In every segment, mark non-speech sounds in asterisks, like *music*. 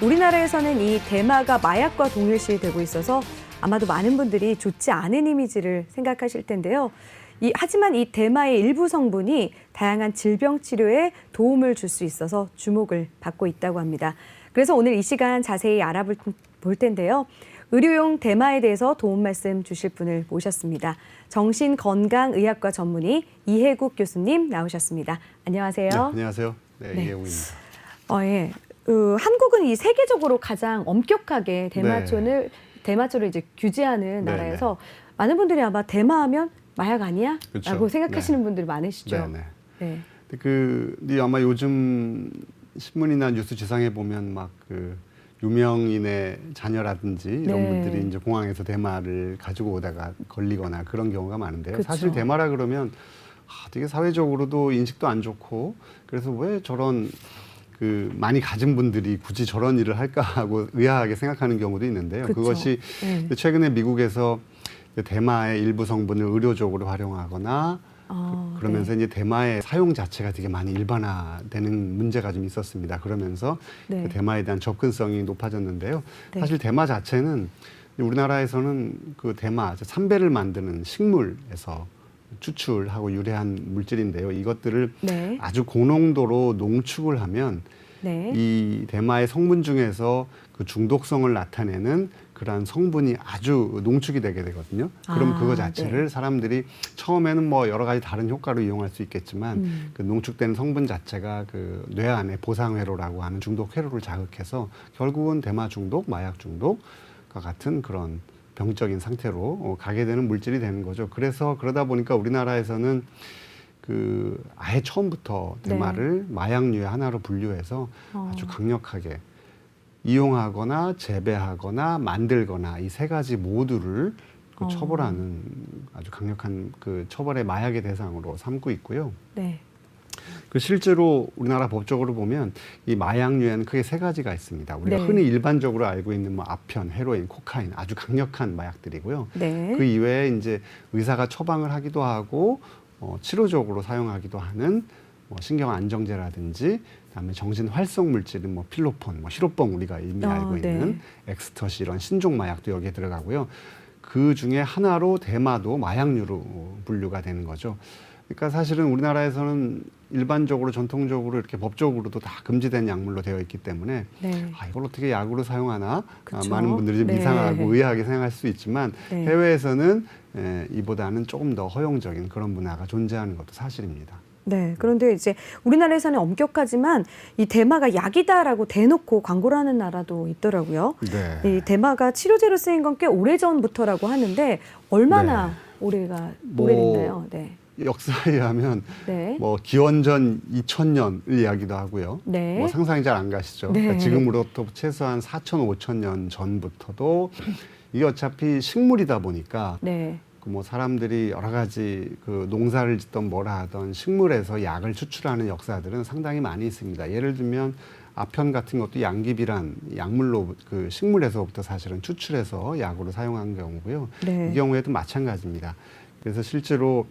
우리나라에서는 이 대마가 마약과 동일시되고 있어서 아마도 많은 분들이 좋지 않은 이미지를 생각하실 텐데요. 이, 하지만 이 대마의 일부 성분이 다양한 질병 치료에 도움을 줄 수 있어서 주목을 받고 있다고 합니다. 그래서 오늘 이 시간 자세히 알아볼 볼 텐데요. 의료용 대마에 대해서 도움 말씀 주실 분을 모셨습니다. 정신건강의학과 전문의 이해국 교수님 나오셨습니다. 안녕하세요. 네, 안녕하세요. 네, 네. 이해웅입니다. 어, 예. 어, 한국은 이 세계적으로 가장 엄격하게 대마초를 대마초를 이제 규제하는 네, 나라에서 많은 분들이 아마 대마하면 마약 아니야? 그렇죠. 라고 생각하시는 분들이 많으시죠. 네, 네. 네. 근데 그 근데 아마 요즘 신문이나 뉴스 지상에 보면 막 그 유명인의 자녀라든지 이런 네. 분들이 이제 공항에서 대마를 가지고 오다가 걸리거나 그런 경우가 많은데요. 그쵸. 사실 대마라 그러면 아, 되게 사회적으로도 인식도 안 좋고 그래서 왜 저런 그 많이 가진 분들이 굳이 저런 일을 할까 하고 의아하게 생각하는 경우도 있는데요. 그쵸. 그것이 네. 최근에 미국에서 대마의 일부 성분을 의료적으로 활용하거나 아, 그, 그러면서 이제 대마의 사용 자체가 되게 많이 일반화되는 문제가 좀 있었습니다. 그러면서 네. 그 대마에 대한 접근성이 높아졌는데요. 네. 사실 대마 자체는 우리나라에서는 그 대마 삼배를 만드는 식물에서 추출하고 유래한 물질인데요. 이것들을 네. 아주 고농도로 농축을 하면 네. 이 대마의 성분 중에서 그 중독성을 나타내는 그러한 성분이 아주 농축이 되게 되거든요. 그럼 아, 그거 자체를 네. 사람들이 처음에는 뭐 여러 가지 다른 효과로 이용할 수 있겠지만 음. 그 농축된 성분 자체가 그 뇌 안에 보상회로라고 하는 중독 회로를 자극해서 결국은 대마 중독, 마약 중독과 같은 그런 병적인 상태로 어, 가게 되는 물질이 되는 거죠. 그래서 그러다 보니까 우리나라에서는 그 아예 처음부터 네. 대마를 마약류의 하나로 분류해서 어. 아주 강력하게 이용하거나 재배하거나 만들거나 이 세 가지 모두를 그 어. 처벌하는 아주 강력한 그 처벌의 마약의 대상으로 삼고 있고요. 네. 그 실제로 우리나라 법적으로 보면 이 마약류에는 크게 세 가지가 있습니다. 우리가 네. 흔히 일반적으로 알고 있는 뭐 아편, 헤로인, 코카인 아주 강력한 마약들이고요. 네. 그 이외에 이제 의사가 처방을 하기도 하고 어, 치료적으로 사용하기도 하는 뭐 신경 안정제라든지 그다음에 정신 활성 물질인 뭐 필로폰, 뭐 히로뽕 우리가 이미 어, 알고 네. 있는 엑스터시 이런 신종 마약도 여기에 들어가고요. 그 중에 하나로 대마도 마약류로 분류가 되는 거죠. 그러니까 사실은 우리나라에서는 일반적으로 전통적으로 이렇게 법적으로도 다 금지된 약물로 되어 있기 때문에 네. 아, 이걸 어떻게 약으로 사용하나 아. 많은 분들이 좀 네. 이상하고 의아하게 생각할 수 있지만 네. 해외에서는 에, 이보다는 조금 더 허용적인 그런 문화가 존재하는 것도 사실입니다. 네. 그런데 이제 우리나라에서는 엄격하지만 이 대마가 약이다라고 대놓고 광고를 하는 나라도 있더라고요. 네. 이 대마가 치료제로 쓰인 건 꽤 오래 전부터라고 하는데 얼마나 네. 오래가 뭐, 오래됐나요? 네. 역사에 의하면 네. 뭐 기원전 2000년을 이야기도 하고요. 네. 뭐 상상이 잘 안 가시죠. 네. 그러니까 지금으로부터 최소한 4천 5천 년 전부터도 이게 어차피 식물이다 보니까 네. 그뭐 사람들이 여러 가지 그 농사를 짓던 뭐라 하던 식물에서 약을 추출하는 역사들은 상당히 많이 있습니다. 예를 들면 아편 같은 것도 양귀비란 약물로 그 식물에서부터 사실은 추출해서 약으로 사용한 경우고요. 네. 이 경우에도 마찬가지입니다. 그래서 실제로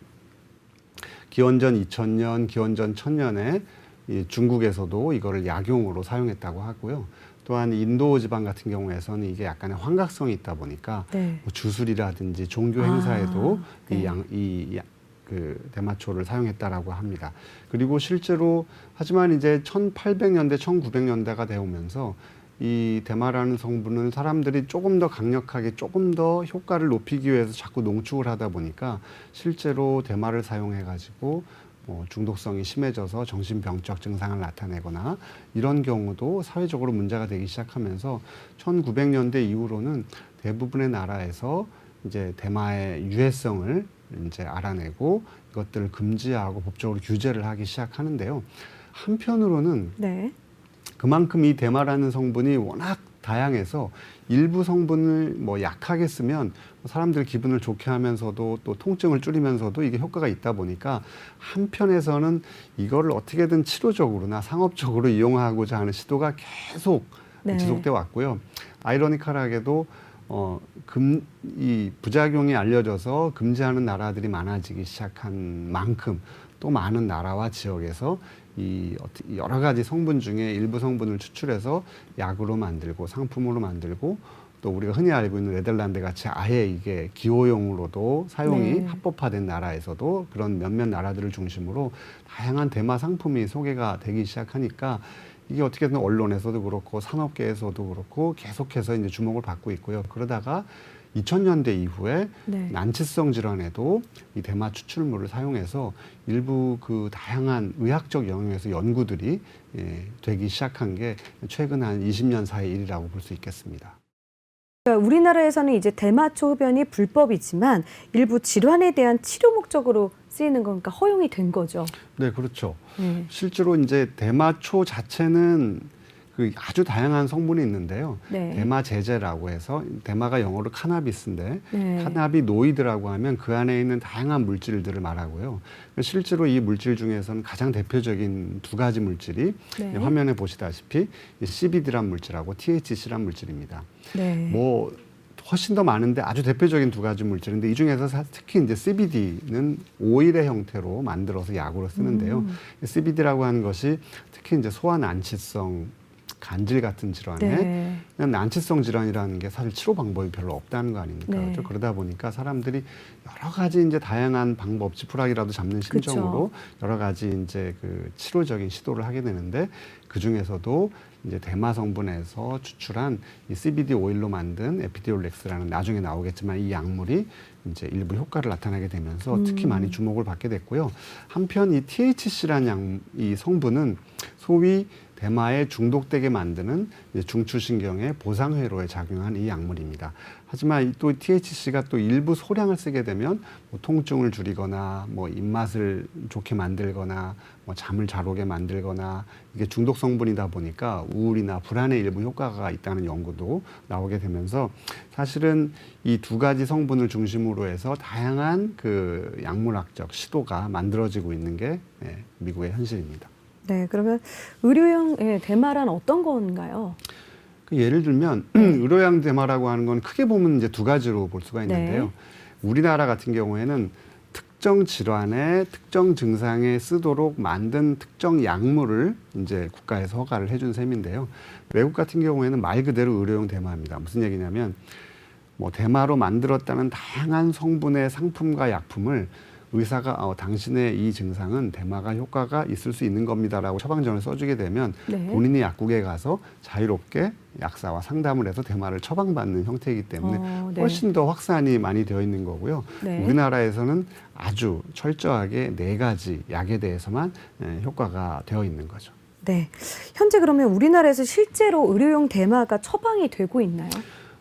기원전 2000년, 기원전 1000년에 이 중국에서도 이거를 약용으로 사용했다고 하고요. 또한 인도 지방 같은 경우에서는 이게 약간의 환각성이 있다 보니까 네. 뭐 주술이라든지 종교 아, 행사에도 네. 이 양, 이, 야- 그 대마초를 사용했다라고 합니다. 그리고 실제로 하지만 이제 1800년대, 1900년대가 되오면서 이 대마라는 성분은 사람들이 조금 더 강력하게 조금 더 효과를 높이기 위해서 자꾸 농축을 하다 보니까 실제로 대마를 사용해 가지고 뭐 중독성이 심해져서 정신병적 증상을 나타내거나 이런 경우도 사회적으로 문제가 되기 시작하면서 1900년대 이후로는 대부분의 나라에서 이제 대마의 유해성을 이제 알아내고 이것들을 금지하고 법적으로 규제를 하기 시작하는데요. 한편으로는 네. 그만큼 이 대마라는 성분이 워낙 다양해서 일부 성분을 뭐 약하게 쓰면 사람들 기분을 좋게 하면서도 또 통증을 줄이면서도 이게 효과가 있다 보니까 한편에서는 이거를 어떻게든 치료적으로나 상업적으로 이용하고자 하는 시도가 계속 네. 지속돼 왔고요. 아이러니컬하게도 어, 금, 이 부작용이 알려져서 금지하는 나라들이 많아지기 시작한 만큼 또 많은 나라와 지역에서 이 여러 가지 성분 중에 일부 성분을 추출해서 약으로 만들고 상품으로 만들고 또 우리가 흔히 알고 있는 네덜란드 같이 아예 이게 기호용으로도 사용이 네. 합법화된 나라에서도 그런 몇몇 나라들을 중심으로 다양한 대마 상품이 소개가 되기 시작하니까 이게 어떻게든 언론에서도 그렇고 산업계에서도 그렇고 계속해서 이제 주목을 받고 있고요. 그러다가 2000년대 이후에 네. 난치성 질환에도 이 대마 추출물을 사용해서 일부 그 다양한 의학적 영역에서 연구들이 예, 되기 시작한 게 최근 한 20년 사이 일이라고 볼 수 있겠습니다. 그러니까 우리나라에서는 이제 대마초 흡연이 불법이지만 일부 질환에 대한 치료 목적으로 쓰이는 거니까 허용이 된 거죠. 네, 그렇죠. 네. 실제로 이제 대마초 자체는 그 아주 다양한 성분이 있는데요. 네. 대마 제제라고 해서 대마가 영어로 카나비스인데 네. 카나비노이드라고 하면 그 안에 있는 다양한 물질들을 말하고요. 실제로 이 물질 중에서는 가장 대표적인 두 가지 물질이 네. 화면에 보시다시피 이 CBD란 물질하고 THC란 물질입니다. 네. 뭐 훨씬 더 많은데 아주 대표적인 두 가지 물질인데 이 중에서 사- 특히 이제 CBD는 오일의 형태로 만들어서 약으로 쓰는데요. 음. CBD라고 하는 것이 특히 이제 소화 난치성 간질 같은 질환에 네. 난치성 질환이라는 게 사실 치료 방법이 별로 없다는 거 아닙니까? 네. 그렇죠? 그러다 보니까 사람들이 여러 가지 이제 다양한 방법, 지푸라기라도 잡는 그쵸. 심정으로 여러 가지 이제 그 치료적인 시도를 하게 되는데 그 중에서도 이제 대마 성분에서 추출한 이 CBD 오일로 만든 에피디올렉스라는 나중에 나오겠지만 이 약물이 이제 일부 효과를 나타나게 되면서 특히 음. 많이 주목을 받게 됐고요. 한편 이 THC라는 약, 이 성분은 소위 대마에 중독되게 만드는 중추신경의 보상회로에 작용한 이 약물입니다. 하지만 이또 THC가 또 일부 소량을 쓰게 되면 뭐 통증을 줄이거나 뭐 입맛을 좋게 만들거나 뭐 잠을 잘 오게 만들거나 이게 중독 성분이다 보니까 우울이나 불안의 일부 효과가 있다는 연구도 나오게 되면서 사실은 이 두 가지 성분을 중심으로 해서 다양한 그 약물학적 시도가 만들어지고 있는 게 예, 미국의 현실입니다. 네. 그러면 의료용 예, 대마란 어떤 건가요? 그 예를 들면 *clears throat* 의료양 대마라고 하는 건 크게 보면 이제 두 가지로 볼 수가 있는데요. 네. 우리나라 같은 경우에는 특정 질환에 특정 증상에 쓰도록 만든 특정 약물을 이제 국가에서 허가를 해준 셈인데요. 외국 같은 경우에는 말 그대로 의료용 대마입니다. 무슨 얘기냐면 뭐 대마로 만들었다는 다양한 성분의 상품과 약품을 의사가 어, 당신의 이 증상은 대마가 효과가 있을 수 있는 겁니다라고 처방전을 써주게 되면 네. 본인이 약국에 가서 자유롭게 약사와 상담을 해서 대마를 처방받는 형태이기 때문에 어, 네. 훨씬 더 확산이 많이 되어 있는 거고요. 네. 우리나라에서는 아주 철저하게 네 가지 약에 대해서만 예, 효과가 되어 있는 거죠. 네. 현재 그러면 우리나라에서 실제로 의료용 대마가 처방이 되고 있나요?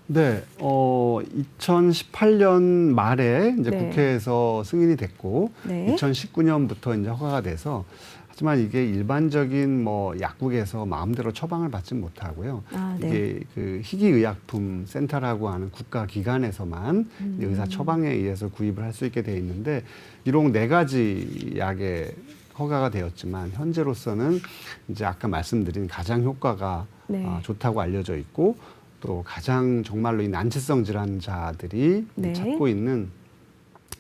네, 어, 2018년 말에 이제 네. 국회에서 승인이 됐고, 네. 2019년부터 이제 허가가 돼서, 하지만 이게 일반적인 뭐 약국에서 마음대로 처방을 받지 못하고요. 아, 네. 이게 그 희귀의약품 센터라고 하는 국가 기관에서만 음. 의사 처방에 의해서 구입을 할 수 있게 돼 있는데, 비록 네 가지 약에 허가가 되었지만 현재로서는 이제 아까 말씀드린 가장 효과가 네. 아, 좋다고 알려져 있고 또 가장 정말로 이 난치성 질환자들이 네. 찾고 있는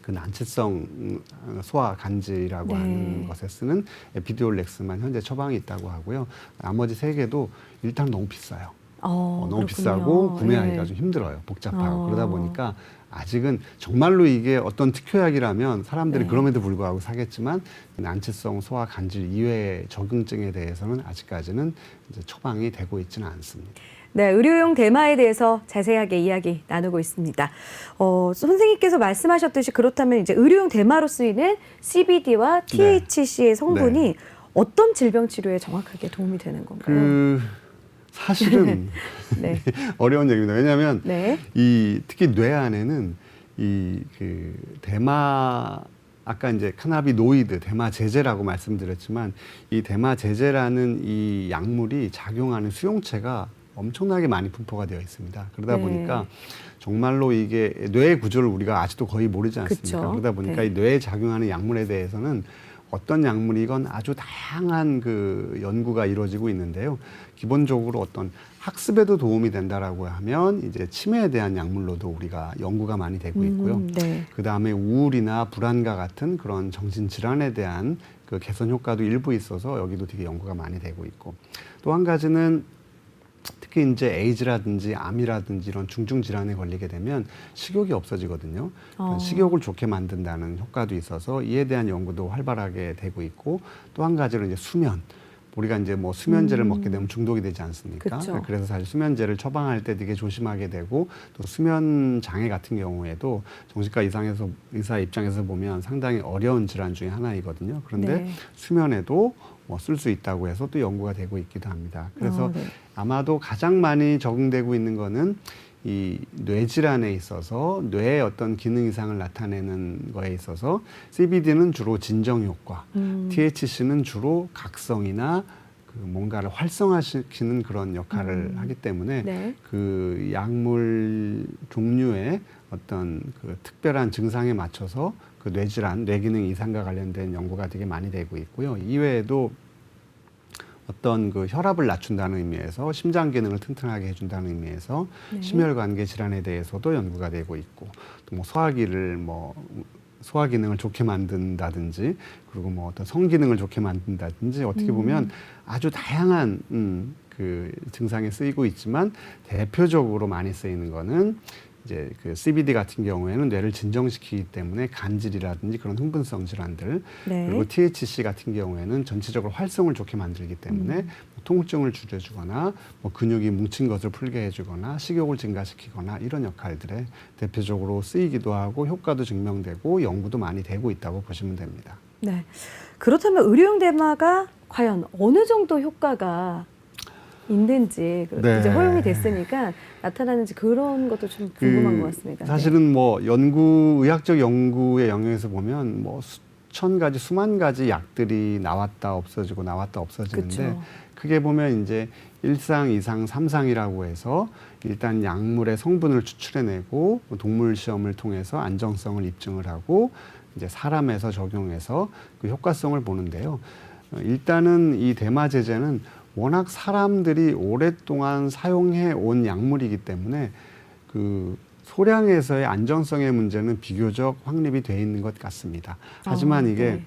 그 난치성 음, 소화 간질이라고 네. 하는 것에 쓰는 에피디올렉스만 현재 처방이 있다고 하고요. 나머지 세 개도 일단 너무 비싸요. 어, 어, 너무 그렇군요. 비싸고 구매하기가 네. 좀 힘들어요. 복잡하고 어. 그러다 보니까 아직은 정말로 이게 어떤 특효약이라면 사람들이 네. 그럼에도 불구하고 사겠지만 난치성 소화 간질 이외의 적응증에 대해서는 아직까지는 이제 처방이 되고 있지는 않습니다. 네, 의료용 대마에 대해서 자세하게 이야기 나누고 있습니다. 어, 선생님께서 말씀하셨듯이 그렇다면 이제 의료용 대마로 쓰이는 CBD와 네. THC의 성분이 어떤 질병 치료에 정확하게 도움이 되는 건가요? 그 사실은 *laughs* 네. *laughs* 어려운 얘기입니다. 왜냐하면 네. 이 특히 뇌 안에는 이 그 대마 아까 이제 카나비노이드 대마 제제라고 말씀드렸지만 이 대마 제제라는 이 약물이 작용하는 수용체가 엄청나게 많이 분포가 되어 있습니다. 그러다 네. 보니까 정말로 이게 뇌의 구조를 우리가 아직도 거의 모르지 않습니까? 그쵸. 그러다 보니까 네. 이 뇌에 작용하는 약물에 대해서는 어떤 약물이건 아주 다양한 그 연구가 이루어지고 있는데요. 기본적으로 어떤 학습에도 도움이 된다라고 하면 이제 치매에 대한 약물로도 우리가 연구가 많이 되고 있고요. 음, 네. 그 다음에 우울이나 불안과 같은 그런 정신 질환에 대한 그 개선 효과도 일부 있어서 여기도 되게 연구가 많이 되고 있고 또 한 가지는 특히 이제 에이즈라든지 암이라든지 이런 중증 질환에 걸리게 되면 식욕이 없어지거든요. 어. 식욕을 좋게 만든다는 효과도 있어서 이에 대한 연구도 활발하게 되고 있고 또 한 가지는 이제 수면. 우리가 이제 뭐 수면제를 음. 먹게 되면 중독이 되지 않습니까? 그쵸. 그래서 사실 수면제를 처방할 때 되게 조심하게 되고 또 수면 장애 같은 경우에도 정신과 의상에서 의사 입장에서 보면 상당히 어려운 질환 중에 하나이거든요. 그런데 네. 수면에도 뭐 쓸 수 있다고 해서 또 연구가 되고 있기도 합니다. 그래서 어, 네. 아마도 가장 많이 적응되고 있는 거는 이 뇌질환에 있어서 뇌의 어떤 기능 이상을 나타내는 거에 있어서 CBD는 주로 진정 효과, 음. THC는 주로 각성이나 그 뭔가를 활성화시키는 그런 역할을 음. 하기 때문에 네. 그 약물 종류의 어떤 그 특별한 증상에 맞춰서 그 뇌질환, 뇌기능 이상과 관련된 연구가 되게 많이 되고 있고요. 이외에도 어떤 그 혈압을 낮춘다는 의미에서 심장 기능을 튼튼하게 해준다는 의미에서 네. 심혈관계 질환에 대해서도 연구가 되고 있고 또 뭐 소화기를 뭐 소화 기능을 좋게 만든다든지 그리고 뭐 어떤 성 기능을 좋게 만든다든지 어떻게 음. 보면 아주 다양한 음, 그 증상에 쓰이고 있지만 대표적으로 많이 쓰이는 거는 이제 그 CBD 같은 경우에는 뇌를 진정시키기 때문에 간질이라든지 그런 흥분성 질환들 네. 그리고 THC 같은 경우에는 전체적으로 활성을 좋게 만들기 때문에 음. 뭐 통증을 줄여주거나 뭐 근육이 뭉친 것을 풀게 해주거나 식욕을 증가시키거나 이런 역할들에 대표적으로 쓰이기도 하고 효과도 증명되고 연구도 많이 되고 있다고 보시면 됩니다. 네. 그렇다면 의료용 대마가 과연 어느 정도 효과가 있는지 그 네. 이제 허용이 됐으니까 나타나는지 그런 것도 좀 궁금한 그 것 같습니다. 네. 사실은 뭐 연구 의학적 연구의 영역에서 보면 뭐 수천 가지 수만 가지 약들이 나왔다 없어지고 나왔다 없어지는데 그쵸. 크게 보면 이제 일상, 이상, 삼상이라고 해서 일단 약물의 성분을 추출해내고 동물 시험을 통해서 안정성을 입증을 하고 이제 사람에서 적용해서 그 효과성을 보는데요. 어, 일단은 이 대마 제제는 워낙 사람들이 오랫동안 사용해 온 약물이기 때문에 그 소량에서의 안정성의 문제는 비교적 확립이 돼 있는 것 같습니다. 하지만 아, 이게 네.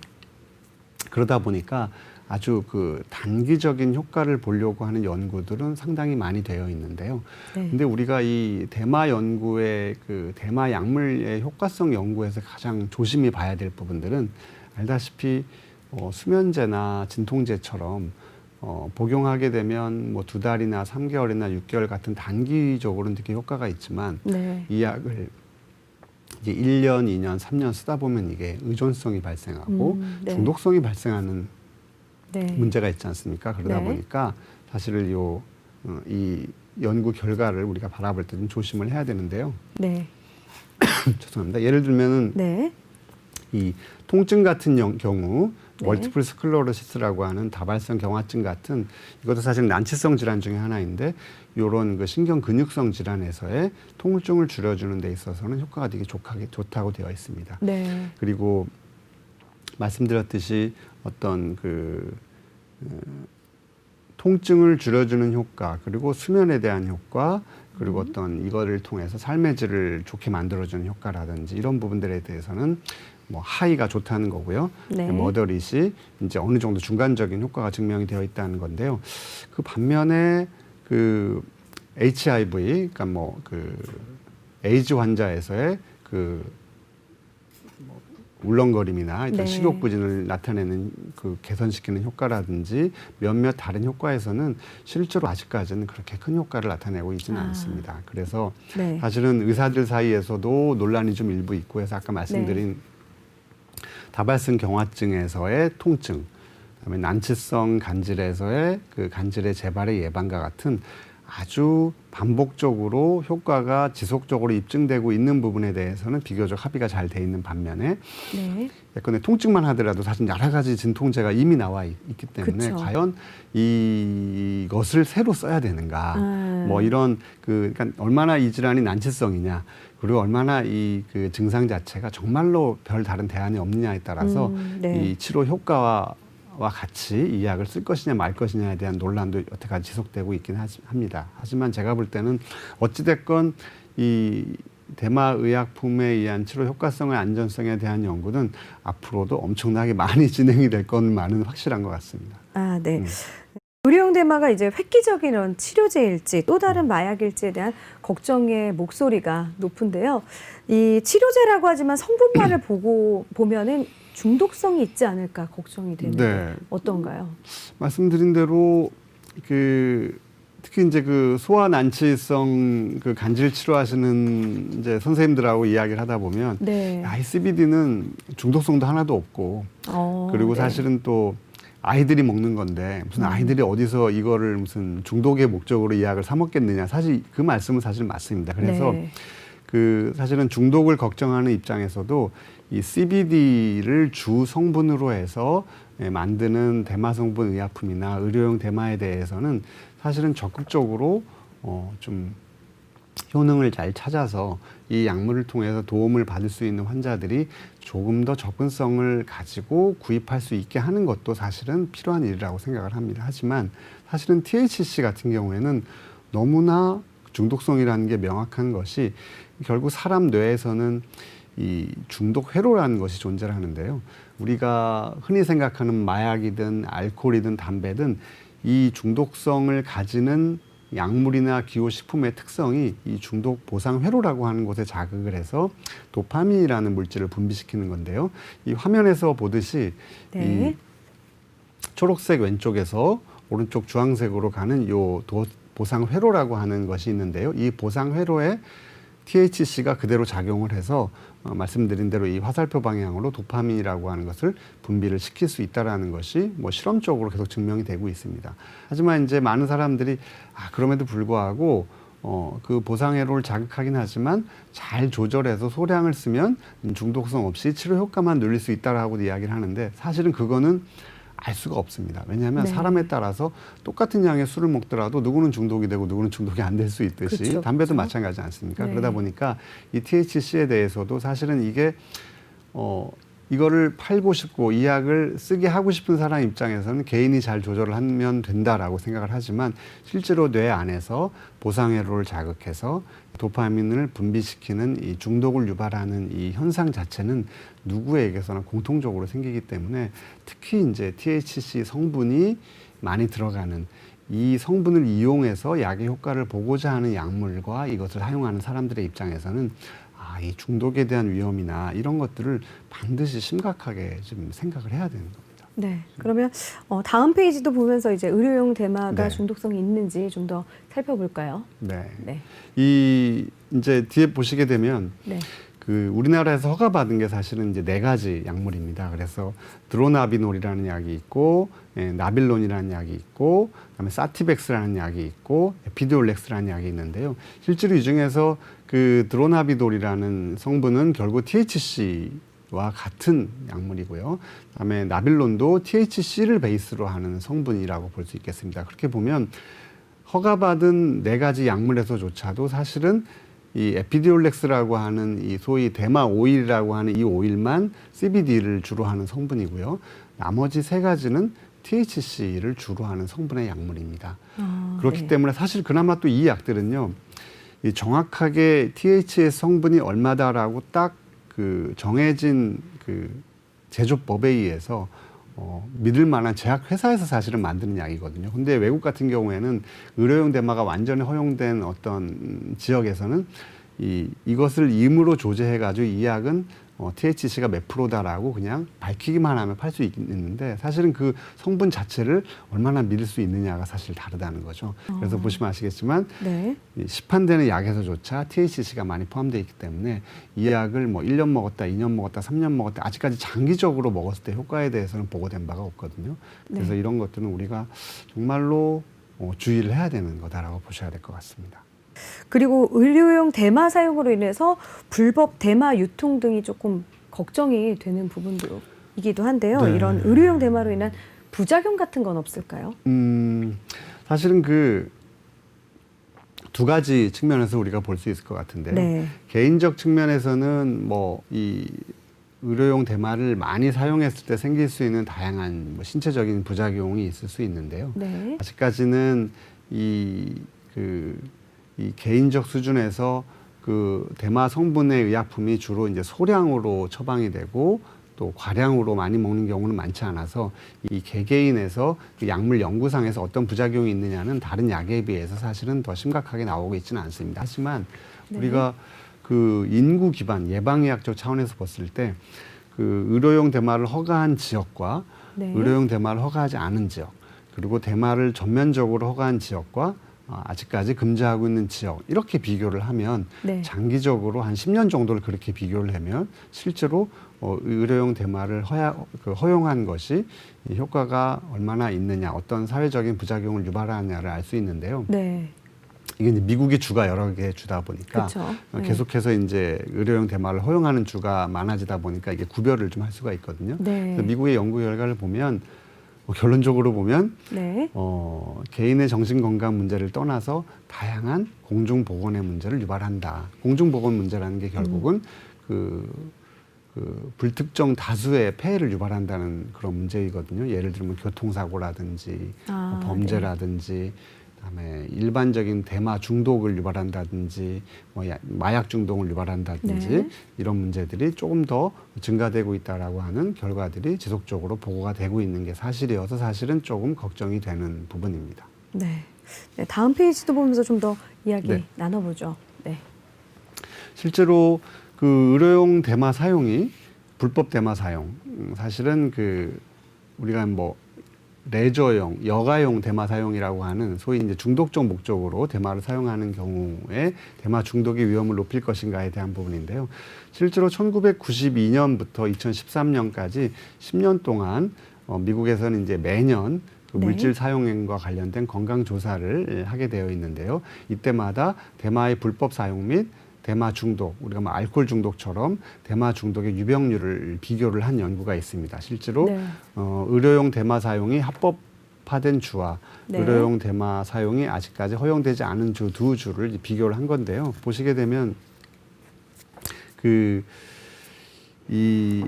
그러다 보니까 아주 그 단기적인 효과를 보려고 하는 연구들은 상당히 많이 되어 있는데요. 네. 근데 우리가 이 대마 연구의 그 대마 약물의 효과성 연구에서 가장 조심히 봐야 될 부분들은 알다시피 어, 수면제나 진통제처럼 어, 복용하게 되면 뭐 두 달이나 삼개월이나 육 개월 같은 단기적으로는 되게 효과가 있지만 네. 이 약을 이제 1년, 2년, 3년 쓰다 보면 이게 의존성이 발생하고 음, 네. 중독성이 발생하는 네. 문제가 있지 않습니까? 그러다 네. 보니까 사실은 요, 어, 이 연구 결과를 우리가 바라볼 때 좀 조심을 해야 되는데요. 네. *coughs* 죄송합니다. 예를 들면은 네. 이 통증 같은 영- 경우 네. 멀티플 스클로로시스라고 하는 다발성 경화증 같은 이것도 사실 난치성 질환 중에 하나인데 요런 그 신경 근육성 질환에서의 통증을 줄여주는 데 있어서는 효과가 되게 좋하게, 좋다고 되어 있습니다. 네. 그리고 말씀드렸듯이 어떤 그 어, 통증을 줄여주는 효과 그리고 수면에 대한 효과 그리고 어떤 이거를 통해서 삶의 질을 좋게 만들어주는 효과라든지 이런 부분들에 대해서는 뭐 하이가 좋다는 거고요. 네. 머더릿이 이제 어느 정도 중간적인 효과가 증명이 되어 있다는 건데요. 그 반면에 그 HIV 그러니까 뭐 그 에이즈 환자에서의 그뭐 울렁거림이나 일단 네. 식욕 부진을 나타내는 그 개선시키는 효과라든지 몇몇 다른 효과에서는 실제로 아직까지는 그렇게 큰 효과를 나타내고 있지는 아. 않습니다. 그래서 네. 사실은 의사들 사이에서도 논란이 좀 일부 있고 해서 아까 말씀드린 다발성 경화증에서의 통증, 그다음에 난치성 간질에서의 그 간질의 재발의 예방과 같은 아주 반복적으로 효과가 지속적으로 입증되고 있는 부분에 대해서는 비교적 합의가 잘 돼 있는 반면에 네. 예컨대 통증만 하더라도 사실 여러 가지 진통제가 이미 나와 있, 기 때문에 그쵸. 과연 이것을 새로 써야 되는가 음. 뭐 이런 그 그러니까 얼마나 이 질환이 난치성이냐 그리고 얼마나 이 그 증상 자체가 정말로 별 다른 대안이 없느냐에 따라서 음, 네. 이 치료 효과와 와 같이 이 약을 쓸 것이냐 말 것이냐에 대한 논란도 여태까지 지속되고 있긴 하지- 합니다. 하지만 제가 볼 때는 어찌됐건 이 대마 의약품에 의한 치료 효과성의 안전성에 대한 연구는 앞으로도 엄청나게 많이 *laughs* 진행이 될 것만은 확실한 것 같습니다. 아, 네. 음. 의료용 대마가 이제 획기적인 이런 치료제일지 또 다른 마약일지에 대한 걱정의 목소리가 높은데요. 이 치료제라고 하지만 성분만을 *clears throat* 보고 보면은 중독성이 있지 않을까 걱정이 되는데 네. 어떤가요? 말씀드린 대로 그 특히 이제 그 소아 난치성 그 간질 치료하시는 이제 선생님들하고 이야기를 하다 보면 네. 야, 이 CBD는 중독성도 하나도 없고 어, 그리고 네. 사실은 또 아이들이 먹는 건데 무슨 음. 아이들이 어디서 이거를 무슨 중독의 목적으로 이 약을 사 먹겠느냐 사실 그 말씀은 사실 맞습니다. 그래서 네. 그 사실은 중독을 걱정하는 입장에서도 이 CBD를 주 성분으로 해서 예, 만드는 대마 성분 의약품이나 의료용 대마에 대해서는 사실은 적극적으로 어 좀 효능을 잘 찾아서 이 약물을 통해서 도움을 받을 수 있는 환자들이 조금 더 접근성을 가지고 구입할 수 있게 하는 것도 사실은 필요한 일이라고 생각을 합니다. 하지만 사실은 THC 같은 경우에는 너무나 중독성이라는 게 명확한 것이 결국 사람 뇌에서는 이 중독 회로라는 것이 존재를 하는데요. 우리가 흔히 생각하는 마약이든 알코올이든 담배든 이 중독성을 가지는 약물이나 기호식품의 특성이 이 중독 보상 회로라고 하는 곳에 자극을 해서 도파민이라는 물질을 분비시키는 건데요. 이 화면에서 보듯이 네. 이 초록색 왼쪽에서 오른쪽 주황색으로 가는 요 도, 보상 회로라고 하는 것이 있는데요. 이 보상 회로에 THC가 그대로 작용을 해서 어, 말씀드린 대로 이 화살표 방향으로 도파민이라고 하는 것을 분비를 시킬 수 있다라는 것이 뭐 실험적으로 계속 증명이 되고 있습니다. 하지만 이제 많은 사람들이 아 그럼에도 불구하고 어, 그 보상회로를 자극하긴 하지만 잘 조절해서 소량을 쓰면 중독성 없이 치료 효과만 누릴 수 있다라고 이야기를 하는데 사실은 그거는 알 수가 없습니다. 왜냐하면 네. 사람에 따라서 똑같은 양의 술을 먹더라도 누구는 중독이 되고 누구는 중독이 안 될 수 있듯이 그쵸, 담배도 그쵸. 마찬가지 않습니까? 네. 그러다 보니까 이 THC에 대해서도 사실은 이게 어 이거를 팔고 싶고 이 약을 쓰게 하고 싶은 사람 입장에서는 개인이 잘 조절을 하면 된다라고 생각을 하지만 실제로 뇌 안에서 보상회로를 자극해서 도파민을 분비시키는 이 중독을 유발하는 이 현상 자체는 누구에게서나 공통적으로 생기기 때문에 특히 이제 THC 성분이 많이 들어가는 이 성분을 이용해서 약의 효과를 보고자 하는 약물과 이것을 사용하는 사람들의 입장에서는 아, 이 중독에 대한 위험이나 이런 것들을 반드시 심각하게 좀 생각을 해야 되는 겁니다. 네. 그러면 어, 다음 페이지도 보면서 이제 의료용 대마가 네. 중독성이 있는지 좀 더 살펴볼까요? 네. 네. 이 이제 뒤에 보시게 되면 네. 그 우리나라에서 허가받은 게 사실은 이제 네 가지 약물입니다. 그래서 드로나비놀이라는 약이 있고, 예, 나빌론이라는 약이 있고, 그다음에 사티백스라는 약이 있고, 에피디올렉스라는 약이 있는데요. 실제로 이 중에서 그 드로나비돌이라는 성분은 결국 THC와 같은 약물이고요. 그다음에 나빌론도 THC를 베이스로 하는 성분이라고 볼 수 있겠습니다. 그렇게 보면 허가받은 네 가지 약물에서조차도 사실은 이 에피디올렉스라고 하는 이 소위 대마 오일이라고 하는 이 오일만 CBD를 주로 하는 성분이고요. 나머지 세 가지는 THC를 주로 하는 성분의 약물입니다. 아, 그렇기 네. 때문에 사실 그나마 또 이 약들은요, 이 정확하게 THC 성분이 얼마다라고 딱 그 정해진 그 제조법에 의해서 어, 믿을 만한 제약 회사에서 사실은 만드는 약이거든요. 근데 외국 같은 경우에는 의료용 대마가 완전히 허용된 어떤 지역에서는 이 이것을 임으로 조제해 가지고 이 약은 어, THC가 몇 프로다라고 그냥 밝히기만 하면 팔 수 있는데 사실은 그 성분 자체를 얼마나 믿을 수 있느냐가 사실 다르다는 거죠. 그래서 어. 보시면 아시겠지만 네. 이 시판되는 약에서조차 THC가 많이 포함되어 있기 때문에 이 약을 뭐 1년 먹었다, 2년 먹었다, 3년 먹었다 아직까지 장기적으로 먹었을 때 효과에 대해서는 보고된 바가 없거든요. 그래서 네. 이런 것들은 우리가 정말로 어, 주의를 해야 되는 거다라고 보셔야 될 것 같습니다. 그리고 의료용 대마 사용으로 인해서 불법 대마 유통 등이 조금 걱정이 되는 부분이기도 한데요. 네. 이런 의료용 대마로 인한 부작용 같은 건 없을까요? 음, 사실은 그 두 가지 측면에서 우리가 볼 수 있을 것 같은데요. 네. 개인적 측면에서는 뭐 이 의료용 대마를 많이 사용했을 때 생길 수 있는 다양한 뭐 신체적인 부작용이 있을 수 있는데요. 네. 아직까지는 이그 이 개인적 수준에서 그 대마 성분의 의약품이 주로 이제 소량으로 처방이 되고 또 과량으로 많이 먹는 경우는 많지 않아서 이 개개인에서 그 약물 연구상에서 어떤 부작용이 있느냐는 다른 약에 비해서 사실은 더 심각하게 나오고 있지는 않습니다. 하지만 네. 우리가 그 인구 기반 예방의학적 차원에서 봤을 때 그 의료용 대마를 허가한 지역과 네. 의료용 대마를 허가하지 않은 지역 그리고 대마를 전면적으로 허가한 지역과 어, 아직까지 금지하고 있는 지역 이렇게 비교를 하면 네. 장기적으로 한 10년 정도를 그렇게 비교를 하면 실제로 어, 의료용 대마를 허야, 그 허용한 것이 이 효과가 얼마나 있느냐 어떤 사회적인 부작용을 유발하느냐를 알 수 있는데요. 네. 이게 이제 미국의 주가 여러 개 주다 보니까 그렇죠. 어, 네. 계속해서 이제 의료용 대마를 허용하는 주가 많아지다 보니까 이게 구별을 좀 할 수가 있거든요. 네. 미국의 연구 결과를 보면 어, 결론적으로 보면 네. 어, 개인의 정신 건강 문제를 떠나서 다양한 공중 보건의 문제를 유발한다. 공중 보건 문제라는 게 결국은 음. 그, 그 불특정 다수의 폐해를 유발한다는 그런 문제이거든요. 예를 들면 교통사고라든지 아, 뭐 범죄라든지 그다음에 일반적인 대마 중독을 유발한다든지 뭐 야- 마약 중독을 유발한다든지 네. 이런 문제들이 조금 더 증가되고 있다라고 하는 결과들이 지속적으로 보고가 되고 있는 게 사실이어서 사실은 조금 걱정이 되는 부분입니다. 네. 네. 다음 페이지도 보면서 좀 더 이야기 네. 나눠보죠. 네. 실제로 그 의료용 대마 사용이 불법 대마 사용 음, 사실은 그 우리가 뭐 레저용, 여가용 대마 사용이라고 하는 소위 이제 중독적 목적으로 대마를 사용하는 경우에 대마 중독의 위험을 높일 것인가에 대한 부분인데요. 실제로 1992년부터 2013년까지 10년 동안 어, 미국에서는 이제 매년 그 네. 물질 사용과 관련된 건강 조사를 하게 되어 있는데요. 이때마다 대마의 불법 사용 및 대마 중독, 우리가 뭐 알코올 중독처럼 대마 중독의 유병률을 비교를 한 연구가 있습니다. 실제로 네. 어, 의료용 대마 사용이 합법화된 주와 네. 의료용 대마 사용이 아직까지 허용되지 않은 주 두 주를 비교를 한 건데요. 보시게 되면 그 이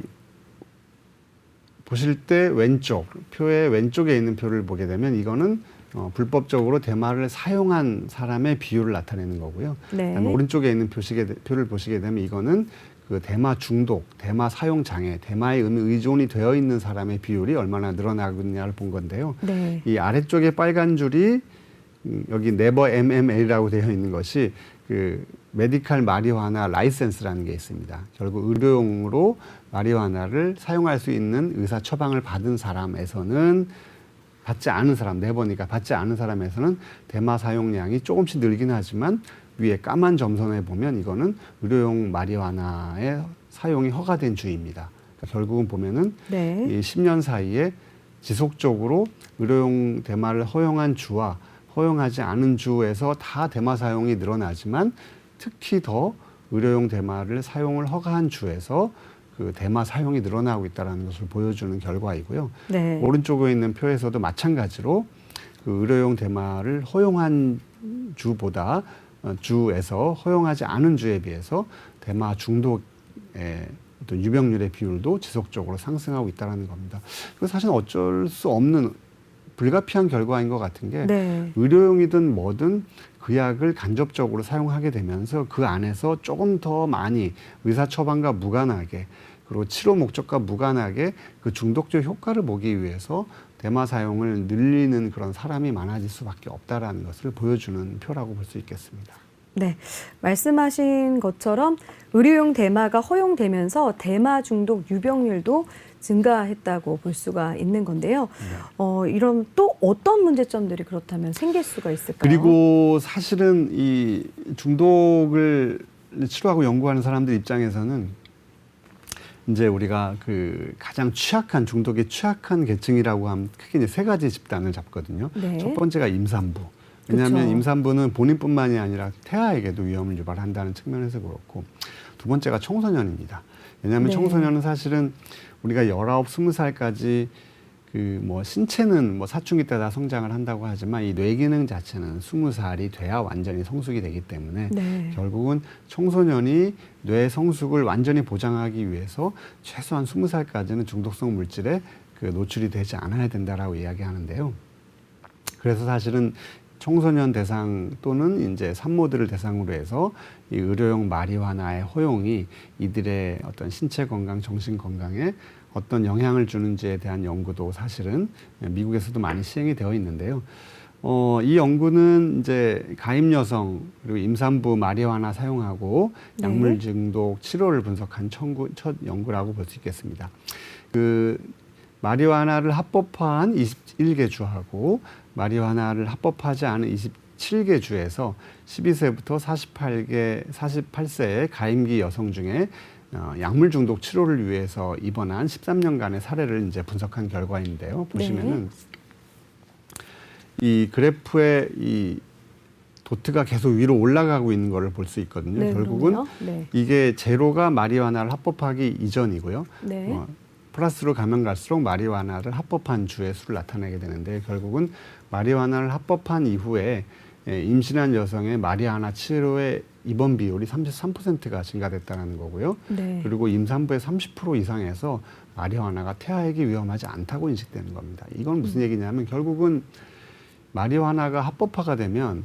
보실 때 왼쪽 표의 왼쪽에 있는 표를 보게 되면 이거는 어, 불법적으로 대마를 사용한 사람의 비율을 나타내는 거고요. 네. 오른쪽에 있는 표시게, 되- 표를 보시게 되면 이거는 그 대마 중독, 대마 사용 장애, 대마에 의- 의존이 되어 있는 사람의 비율이 얼마나 늘어나고 있느냐를 본 건데요. 네. 이 아래쪽에 빨간 줄이 음, 여기 네버 MML이라고 되어 있는 것이 그 메디칼 마리화나 라이센스라는 게 있습니다. 결국 의료용으로 마리화나를 사용할 수 있는 의사 처방을 받은 사람에서는 받지 않은 사람 네 번이니까 받지 않은 사람에서는 대마 사용량이 조금씩 늘긴 하지만 위에 까만 점선에 보면 이거는 의료용 마리화나의 사용이 허가된 주입니다. 그러니까 결국은 보면은 네. 이 10년 사이에 지속적으로 의료용 대마를 허용한 주와 허용하지 않은 주에서 다 대마 사용이 늘어나지만 특히 더 의료용 대마를 사용을 허가한 주에서 그 대마 사용이 늘어나고 있다는 것을 보여주는 결과이고요. 네. 오른쪽에 있는 표에서도 마찬가지로 그 의료용 대마를 허용한 주보다 어, 주에서 허용하지 않은 주에 비해서 대마 중독의 어떤 유병률의 비율도 지속적으로 상승하고 있다는 겁니다. 그 사실 어쩔 수 없는 불가피한 결과인 것 같은 게 네. 의료용이든 뭐든 그 약을 간접적으로 사용하게 되면서 그 안에서 조금 더 많이 의사 처방과 무관하게 그리고 치료 목적과 무관하게 그 중독적 효과를 보기 위해서 대마 사용을 늘리는 그런 사람이 많아질 수밖에 없다라는 것을 보여주는 표라고 볼 수 있겠습니다. 네. 말씀하신 것처럼 의료용 대마가 허용되면서 대마 중독 유병률도 증가했다고 볼 수가 있는 건데요. 네. 어, 이런 또 어떤 문제점들이 그렇다면 생길 수가 있을까요? 그리고 사실은 이 중독을 치료하고 연구하는 사람들 입장에서는 이제 우리가 그 가장 취약한 중독에 취약한 계층이라고 하면 크게 이제 세 가지 집단을 잡거든요. 네. 첫 번째가 임산부. 왜냐하면 그쵸. 임산부는 본인뿐만이 아니라 태아에게도 위험을 유발한다는 측면에서 그렇고 두 번째가 청소년입니다. 왜냐하면 네. 청소년은 사실은 우리가 열아홉 스무 살까지 그 뭐 신체는 뭐 사춘기 때다 성장을 한다고 하지만 이 뇌 기능 자체는 스무 살이 돼야 완전히 성숙이 되기 때문에 네. 결국은 청소년이 뇌 성숙을 완전히 보장하기 위해서 최소한 스무 살까지는 중독성 물질에 그 노출이 되지 않아야 된다라고 이야기하는데요. 그래서 사실은 청소년 대상 또는 이제 산모들을 대상으로 해서 이 의료용 마리화나의 허용이 이들의 어떤 신체 건강, 정신 건강에 어떤 영향을 주는지에 대한 연구도 사실은 미국에서도 많이 시행이 되어 있는데요. 어, 이 연구는 이제 가임 여성 그리고 임산부 마리화나 사용하고 네. 약물 중독 치료를 분석한 청구, 첫 연구라고 볼 수 있겠습니다. 그 마리화나를 합법화한 21개 주하고 마리화나를 합법하지 않은 27개 주에서 12세부터 48개 48세의 가임기 여성 중에 어, 약물 중독 치료를 위해서 입원한 13년간의 사례를 이제 분석한 결과인데요. 보시면은 이 그래프에 이 도트가 계속 위로 올라가고 있는 것을 볼 수 있거든요. 네, 결국은. 네. 이게 제로가 마리화나를 합법하기 이전이고요. 네. 어, 플러스로 가면 갈수록 마리화나를 합법한 주의 수를 나타내게 되는데 결국은 마리화나를 합법한 이후에 예, 임신한 여성의 마리화나 치료의 입원 비율이 33%가 증가됐다는 거고요. 네. 그리고 임산부의 30% 이상에서 마리화나가 태아에게 위험하지 않다고 인식되는 겁니다. 이건 음. 무슨 얘기냐면 결국은 마리화나가 합법화가 되면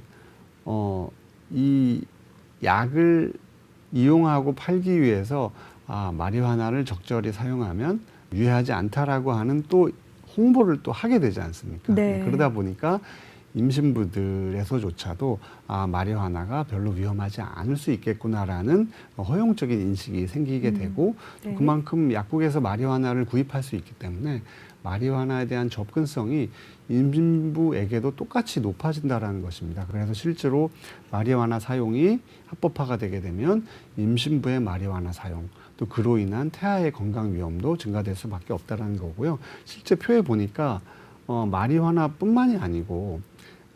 어, 이 약을 이용하고 팔기 위해서 아, 마리화나를 적절히 사용하면 유해하지 않다라고 하는 또 홍보를 또 하게 되지 않습니까? 네. 그러다 보니까 임신부들에서조차도 아, 마리화나가 별로 위험하지 않을 수 있겠구나라는 허용적인 인식이 생기게 음. 되고 네. 그만큼 약국에서 마리화나를 구입할 수 있기 때문에 마리화나에 대한 접근성이 임신부에게도 똑같이 높아진다라는 것입니다. 그래서 실제로 마리화나 사용이 합법화가 되게 되면 임신부의 마리화나 사용 또 그로 인한 태아의 건강 위험도 증가될 수밖에 없다라는 거고요. 실제 표에 보니까 어, 마리화나뿐만이 아니고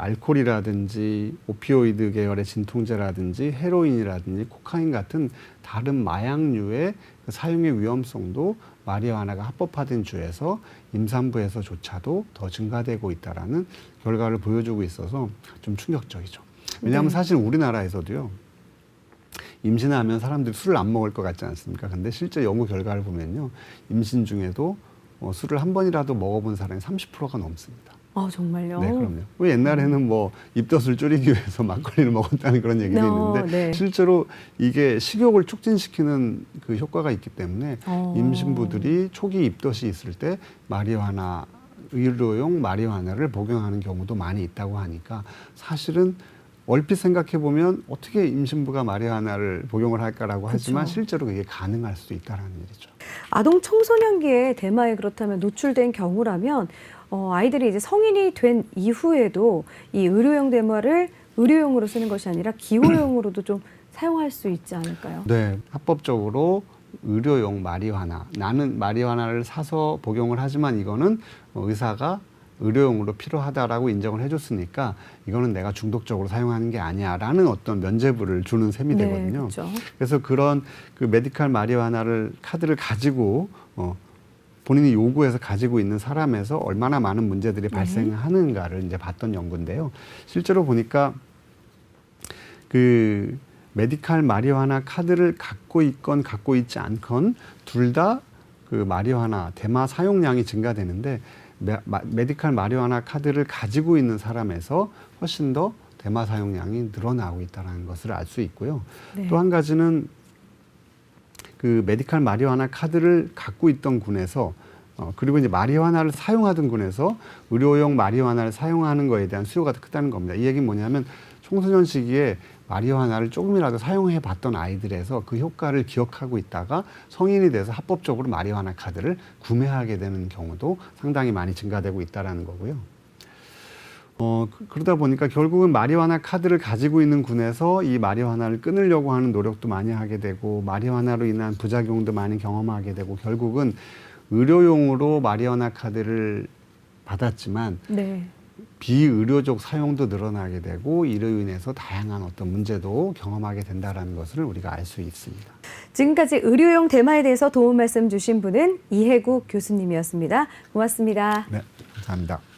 알코올이라든지 오피오이드 계열의 진통제라든지 헤로인이라든지 코카인 같은 다른 마약류의 그 사용의 위험성도 마리화나가 합법화된 주에서 임산부에서조차도 더 증가되고 있다라는 결과를 보여주고 있어서 좀 충격적이죠. 왜냐하면 네. 사실 우리나라에서도요. 임신하면 사람들이 술을 안 먹을 것 같지 않습니까? 근데 실제 연구 결과를 보면요. 임신 중에도 어, 술을 한 번이라도 먹어본 사람이 30%가 넘습니다. 아, 정말요? 네, 그럼요. 왜 옛날에는 뭐 입덧을 줄이기 위해서 *laughs* 막걸리를 먹었다는 그런 얘기도 어, 있는데 네. 실제로 이게 식욕을 촉진시키는 그 효과가 있기 때문에 어. 임신부들이 초기 입덧이 있을 때 마리화나 의료용 마리화나를 복용하는 경우도 많이 있다고 하니까 사실은 얼핏 생각해 보면 어떻게 임신부가 마리화나를 복용을 할까라고 하지만 그쵸. 실제로 그게 가능할 수도 있다라는 일이죠. 아동 청소년기에 대마에 그렇다면 노출된 경우라면 어, 아이들이 이제 성인이 된 이후에도 이 의료용 대마를 의료용으로 쓰는 것이 아니라 기호용으로도 좀 사용할 수 있지 않을까요? 네, 합법적으로 의료용 마리화나 나는 마리화나를 사서 복용을 하지만 이거는 어, 의사가 의료용으로 필요하다라고 인정을 해줬으니까 이거는 내가 중독적으로 사용하는 게 아니야라는 어떤 면죄부를 주는 셈이 네, 되거든요. 그렇죠. 그래서 그런 그 메디칼 마리화나를 카드를 가지고 어, 본인이 요구해서 가지고 있는 사람에서 얼마나 많은 문제들이 네. 발생하는가를 이제 봤던 연구인데요. 실제로 보니까 그 메디칼 마리화나 카드를 갖고 있건 갖고 있지 않건 둘 다 그 마리화나 대마 사용량이 증가되는데 메, 마, 메디칼 마리화나 카드를 가지고 있는 사람에서 훨씬 더 대마 사용량이 늘어나고 있다는 것을 알 수 있고요. 네. 또한 가지는 그 메디칼 마리화나 카드를 갖고 있던 군에서 어, 그리고 이제 마리화나를 사용하던 군에서 의료용 마리화나를 사용하는 거에 대한 수요가 더 크다는 겁니다. 이 얘기는 뭐냐면 청소년 시기에 마리화나를 조금이라도 사용해 봤던 아이들에서 그 효과를 기억하고 있다가 성인이 돼서 합법적으로 마리화나 카드를 구매하게 되는 경우도 상당히 많이 증가되고 있다라는 거고요. 어, 그- 그러다 보니까 결국은 마리화나 카드를 가지고 있는 군에서 이 마리화나를 끊으려고 하는 노력도 많이 하게 되고 마리화나로 인한 부작용도 많이 경험하게 되고 결국은 의료용으로 마리화나 카드를 받았지만 네. 비의료적 사용도 늘어나게 되고 이로 인해서 다양한 어떤 문제도 경험하게 된다라는 것을 우리가 알 수 있습니다. 지금까지 의료용 대마에 대해서 도움 말씀 주신 분은 이해국 교수님이었습니다. 고맙습니다. 네, 감사합니다.